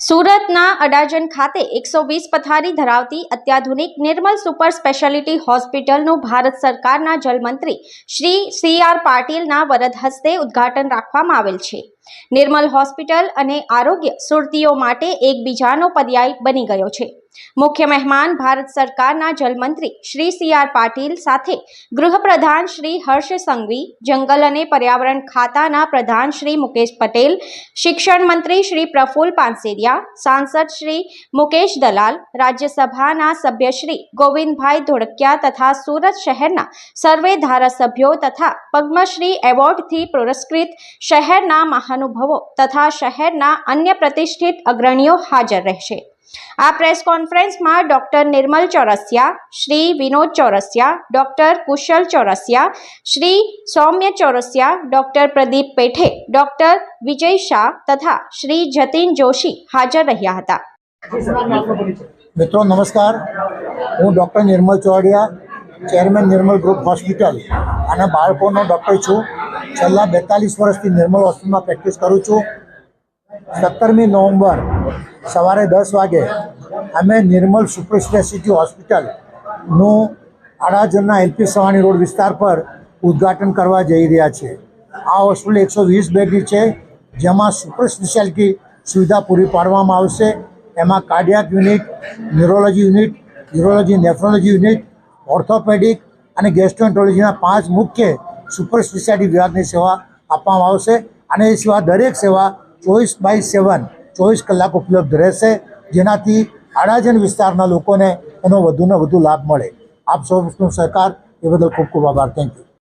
સુરતના અડાજણ ખાતે એકસો વીસ પથારી ધરાવતી અત્યાધુનિક નિર્મલ સુપર સ્પેશિયાલિટી હોસ્પિટલનું ભારત સરકારના જલમંત્રી શ્રી સી આર પાટીલના વરદ હસ્તે ઉદ્ઘાટન રાખવામાં આવેલ છે. નિર્મલ હોસ્પિટલ અને આરોગ્ય સુરતીઓ માટે એકબીજાનો પર્યાય બની ગયો છે. મુખ્ય મહેમાન ભારત સરકારના જલમંત્રી શ્રી સી આર પાટીલ સાથે ગૃહપ્રધાન શ્રી હર્ષ સંઘવી, જંગલ અને પર્યાવરણ ખાતાના પ્રધાન શ્રી મુકેશ પટેલ, શિક્ષણ મંત્રી શ્રી પ્રફુલ પાનસેરિયા, સાંસદ શ્રી મુકેશ દલાલ, રાજ્યસભાના સભ્ય શ્રી ગોવિંદભાઈ ધોળકિયા તથા સુરત શહેરના સર્વે ધારાસભ્યો તથા પદ્મશ્રી એવોર્ડથી પુરસ્કૃત શહેરના મહાનુભવો તથા શહેરના અન્ય પ્રતિષ્ઠિત અગ્રણીઓ હાજર રહેશે. આ પ્રેસ કોન્ફરન્સમાં doctor Nirmal Chorasiya, Shri Vinod Chorasiya, doctor Kushal Chorasiya, Shri Saumya Chorasiya, doctor Pradeep Pethe, doctor Vijay Shah તથા શ્રી જતીન જોશી હાજર રહ્યા હતા. મિત્રો, નમસ્કાર. હું doctor Nirmal Chordia chairman Nirmal group hospital અને બાળકોનો ડૉક્ટર છું. છેલ્લા બેતાલીસ વર્ષથી નિર્મલ હોસ્પિટલમાં પ્રેક્ટિસ કરું છું. સત્તરમી નવેમ્બર સવારે દસ વાગે અમે નિર્મલ સુપર સ્પેશિયાલિટી હોસ્પિટલનું અડાજણના એલપી સવાણી રોડ વિસ્તાર પર ઉદ્ઘાટન કરવા જઈ રહ્યા છીએ. આ હોસ્પિટલ એકસો વીસ બેડની છે, જેમાં સુપર સ્પેશિયાલિટી સુવિધા પૂરી પાડવામાં આવશે. એમાં cardiac unit, neurology unit, urology nephrology unit, orthopaedic અને ગેસ્ટ્રોન્ટોલોજીના પાંચ મુખ્ય સુપર સ્પેશિયાલિટી વિભાગની સેવા આપવામાં આવશે અને એ સિવાય દરેક સેવા ચોવીસ બાય સેવન, ચોવીસ કલાક ઉપલબ્ધ રહેશે, જેનાથી અડાજન વિસ્તારના લોકોને એનો વધુને વધુ લાભ મળે. આપ સૌનો સહકાર, એ બદલ ખૂબ ખૂબ આભાર. Thank you